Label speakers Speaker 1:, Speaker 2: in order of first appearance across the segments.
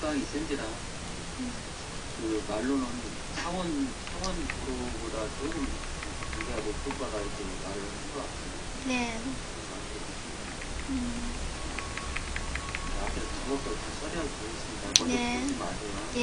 Speaker 1: 압박이 센지라 그 말로는 창원 창원 도로보다 조금 높을 거다 이렇게 말을 한 것 같아요.
Speaker 2: 네. 음,
Speaker 1: 앞에 저것도 다 처리하고 있습니다.
Speaker 2: 네. 예.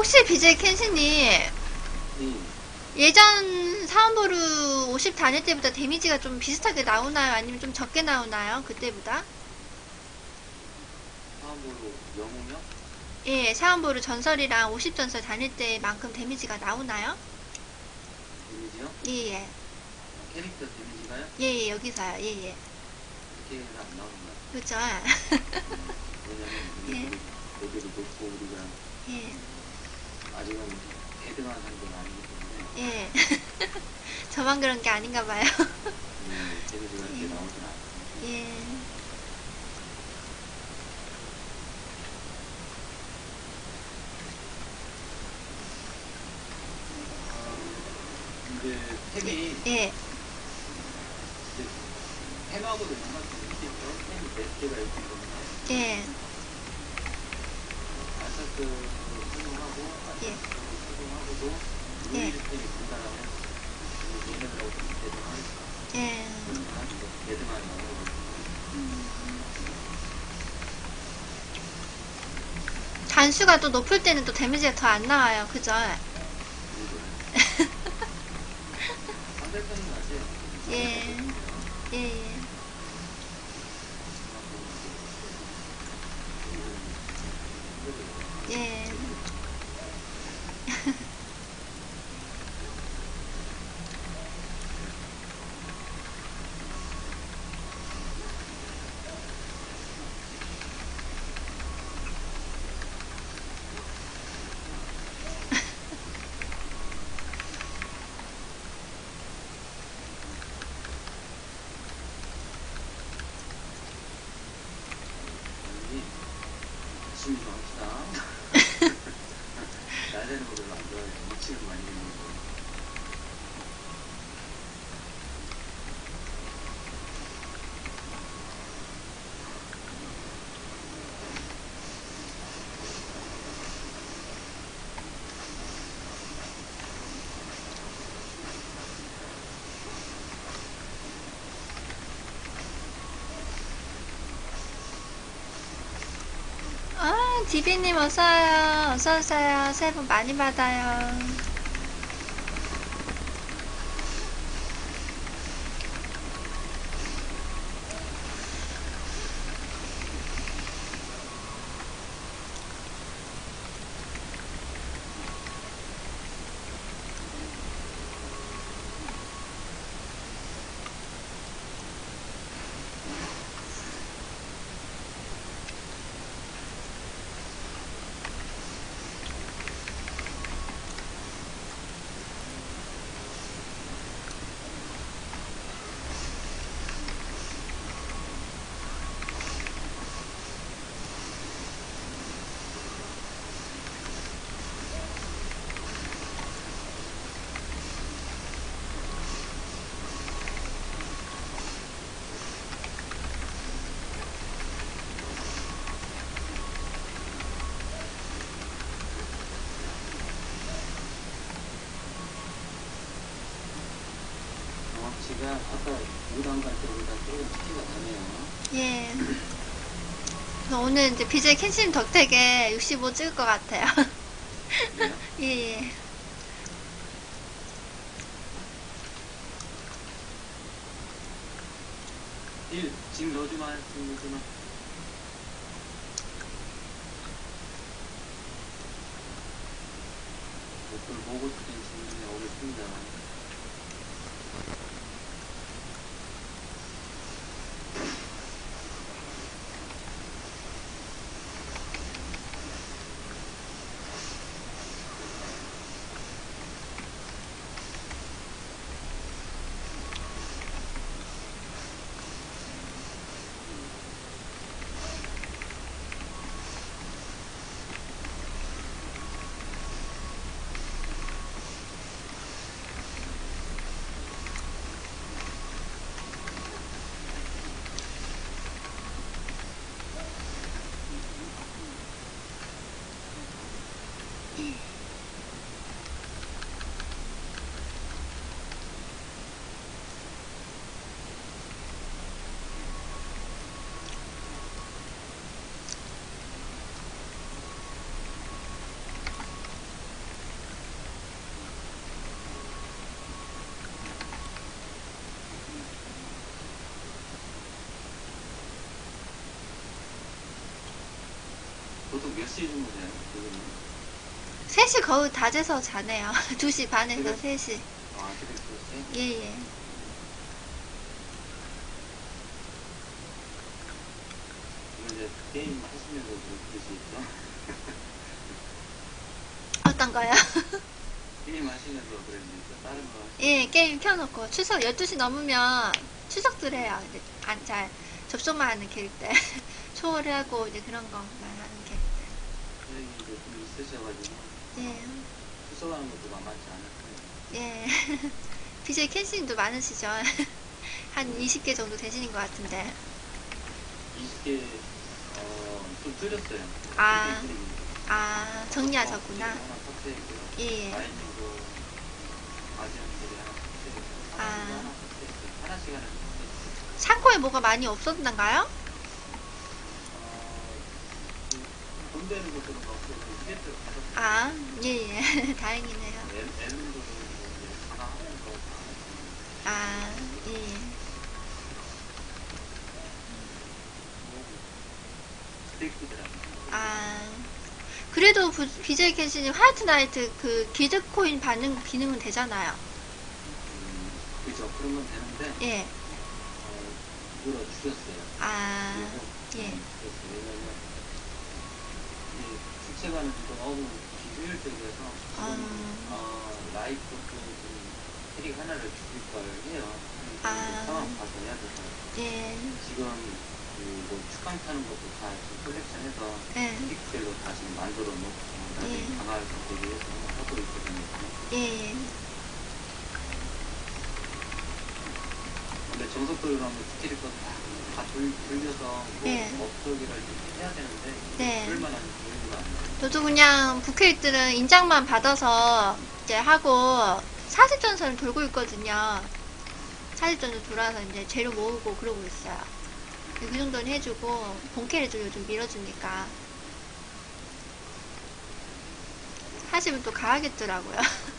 Speaker 2: 혹시 BJ 켄시님,
Speaker 1: 네.
Speaker 2: 예전 사원보루 50 다닐 때보다 데미지가 좀 비슷하게 나오나요? 아니면 좀 적게 나오나요? 그때보다?
Speaker 1: 다음으로 영웅이요?
Speaker 2: 예, 사원보루 전설이랑 50 전설 다닐 때만큼 데미지가 나오나요?
Speaker 1: 데미지요?
Speaker 2: 예, 예.
Speaker 1: 캐릭터 데미지가요?
Speaker 2: 예, 예, 여기서요. 예, 예.
Speaker 1: 그렇게는 안 같아요.
Speaker 2: 그죠?
Speaker 1: 왜냐면 우리 레벨이 높고 우리가
Speaker 2: 예,
Speaker 1: 아직은 대등한 상대가 아니기 때문에
Speaker 2: 예. 저만 그런 게 아닌가 봐요.
Speaker 1: 음, 데미지가 이렇게 나오진 않아요.
Speaker 2: 예.
Speaker 1: 이제 템이
Speaker 2: 예.
Speaker 1: 이제 템하고도 연관성이 있겠죠. 템이 몇 개가 있기 때문에
Speaker 2: 예. 예. 예. 예. 단수가 또 높을 때는 또 데미지가 더 안 나와요. 그죠? 예. 예. 디비님 어서와요. 어서오세요. 새해 복 많이 받아요.
Speaker 1: 경합치가 아까 5단 갈 때보다 조금 스키가 나네요.
Speaker 2: 예. 그래서 오늘 이제 BJ 캔신 덕택에 65 찍을 것 같아요.
Speaker 1: 그래요?
Speaker 2: 예, 예.
Speaker 1: 일 지금 넣어주마 지금 넣어주마 목을 보고 싶은 질문이 오겠습니다 지금
Speaker 2: 3시 거의 다 돼서 자네요. 2시 반에서
Speaker 1: 그래?
Speaker 2: 3시.
Speaker 1: 아 그래?
Speaker 2: 예, 예.
Speaker 1: 이제 게임 하시면서 있죠?
Speaker 2: 어떤 거요?
Speaker 1: 게임 하시면서 있죠? 다른 거 하시
Speaker 2: 예, 게임 켜놓고 추석 12시 넘으면 추석들 해요. 근데 안, 잘 접속만 하는 캐릭 때. 초월을 하고 이제 그런
Speaker 1: 이제 좀 있으셔가지고
Speaker 2: 때. 예,
Speaker 1: 수석하는 것도 만만치 않을 거예요
Speaker 2: 예. BJ 캔신도 많으시죠? 한 20개 정도 되시는 것 같은데.
Speaker 1: 20개 어, 좀 줄였어요.
Speaker 2: 아.
Speaker 1: 20개
Speaker 2: 아, 정리하셨구나.
Speaker 1: 탑재했고요.
Speaker 2: 예, 예.
Speaker 1: 아지언들이 하나.
Speaker 2: 아.
Speaker 1: 하나.
Speaker 2: 창고에 뭐가 많이 없었던가요?
Speaker 1: 그 돈되는 것들은 없고 이벤트
Speaker 2: 아, 예, 예. 다행이네요.
Speaker 1: 하나.
Speaker 2: 아, 예, 예. 아, 그래도 부- BJ 캔신이 화이트 나이트 그 기드코인 받는 기능은 되잖아요.
Speaker 1: 음, 그죠. 그런 건 되는데
Speaker 2: 예.
Speaker 1: 어, 이걸 줄였어요.
Speaker 2: 아,
Speaker 1: 그리고
Speaker 2: 예.
Speaker 1: 음, 그래서 왜냐면 좀 너무 비효율적이어서
Speaker 2: 아.
Speaker 1: 어, 라이프 그 캐릭 하나를 죽일 걸 해요. 그
Speaker 2: 아.
Speaker 1: 상황 봐서 해야 돼서
Speaker 2: 예.
Speaker 1: 지금 그뭐 축강 타는 것도 다 지금 컬렉션해서
Speaker 2: 예.
Speaker 1: 캐릭별로 다 지금 만들어 놓고 나중에
Speaker 2: 예.
Speaker 1: 강화해서 대비해서 하고 있거든요.
Speaker 2: 예.
Speaker 1: 근데 정석들로 하면 캐릭터 다, 다 돌, 돌려서 뭐
Speaker 2: 예. 저도 그냥 부케이트는 인장만 받아서 이제 하고 사슬전선을 돌고 있거든요. 사슬전선 돌아서 이제 재료 모으고 그러고 있어요. 이 정도는 해주고 본캐를 좀 밀어주니까
Speaker 1: 하시면 또 가야겠더라고요.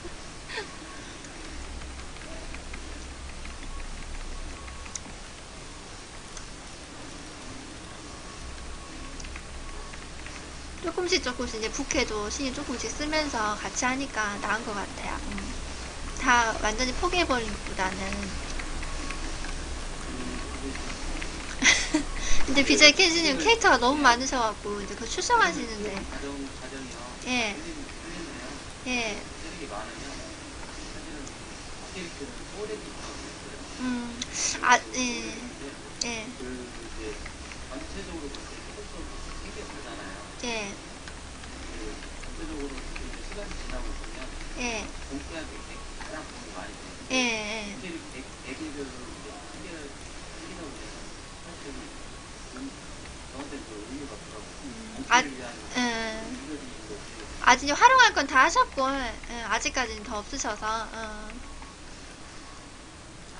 Speaker 1: 조금씩 조금씩 이제 부캐도 신이 조금씩 쓰면서 같이 하니까 나은 것 같아요. 음. 다 완전히 포기해버린 것보다는. 이제 BJ 켄지님 캐릭터가 너무 많으셔갖고, 이제 그
Speaker 2: 가정이요.
Speaker 1: 예. 예. 음, 아, 예,
Speaker 2: 근데
Speaker 1: 예. 예, 예. 예, 예.
Speaker 2: 음.
Speaker 1: 음, 아, 음. 아직 활용할 건 다 하셨고, 예, 아직까지는 더 없으셔서, 어.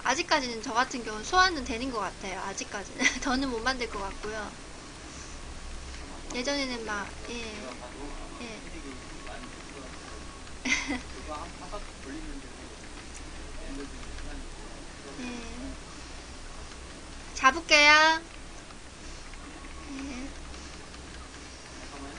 Speaker 1: 아직까지는 저 같은 경우는 소화는 되는 것 같아요. 아직까지는. 더는 못 만들 것 같고요. 예전에는 막, 예, 예. 예. 잡을게요.